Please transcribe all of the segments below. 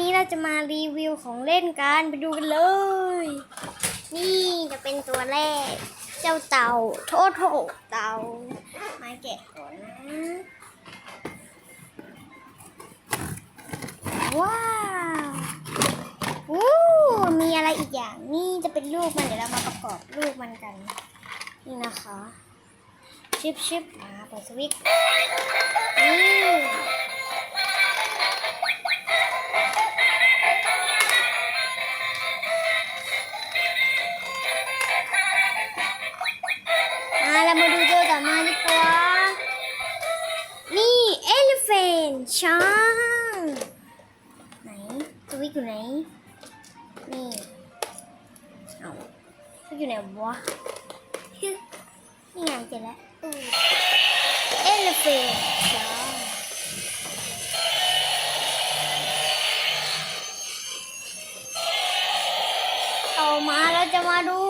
นี้เราจะมารีวิวของเล่นกันไปดูกันเลย นี่จะเป็นตัวแรก เจ้าเต่าโทโทเต่ามาแกะก่อนนะว้าววู้มีอะไรอีกอย่างนี่จะเป็นลูกมันเดี๋ยวเรามาประกอบลูกมันกัน นี่นะคะ ชิปชิปมาเปิดสวิตช์นี่ ช้างไหนสวิตอยู่ไหนนี่เอาสวิตอยู่ไหนวะนี่ไงเจอแล้วเอู้ elephant ช้างต่อมาเราจะมาดู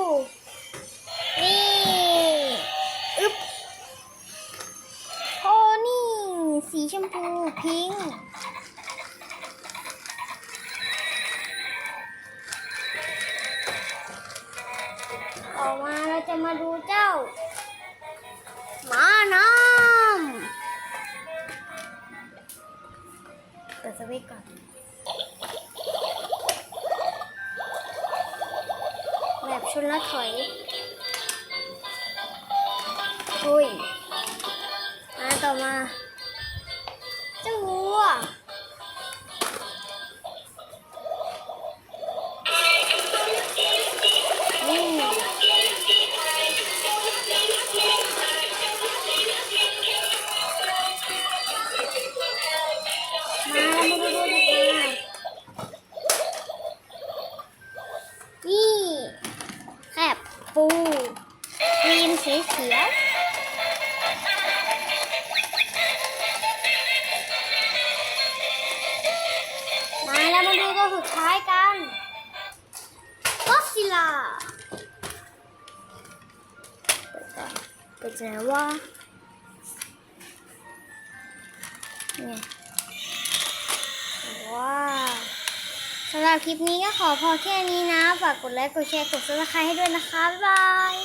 ชมพูพิงค์ออกมาเราจะมาดูเจ้าหมาน้ำเปิดสวิตก่อนแบบชนและถอยอุ้ยมาต่อมา สีเขียวมาแล้วมาดูตัวสุดท้ายกันก็ซิล่าเปิดก่อนเปิดไหนว่าเนี่ยว้าวสำหรับคลิปนี้ก็ขอพอแค่นี้นะ ฝากกดไลค์ กดแชร์ กดซับสไครต์ให้ด้วยนะคะ บ๊ายบาย